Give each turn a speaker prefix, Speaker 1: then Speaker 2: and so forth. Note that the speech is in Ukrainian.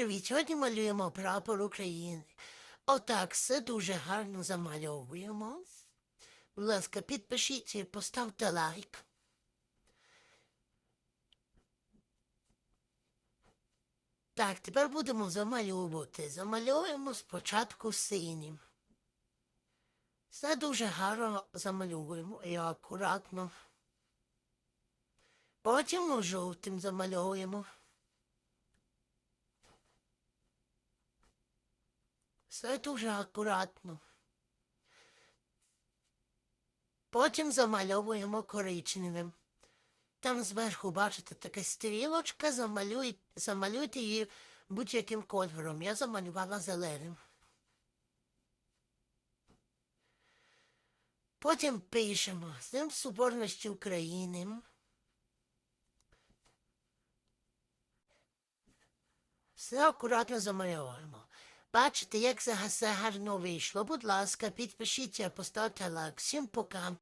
Speaker 1: Привіт, сьогодні малюємо прапор України. Отак, все дуже гарно замальовуємо. Будь ласка, підпишіться і поставте лайк. Так, тепер будемо замальовувати. Замальовуємо спочатку синім. Все дуже гарно замальовуємо і акуратно. Потім жовтим замальовуємо. Все дуже акуратно. Потім замальовуємо коричневим. Там зверху, бачите, така стрілочка, замалюй, замалюйте її будь-яким кольором. Я замалювала зеленим. Потім пишемо з Днем Соборності України. Все акуратно замальовуємо. Бачите, як це гарно вийшло. Будь ласка, підпишіться, поставте лайк. Всім пока.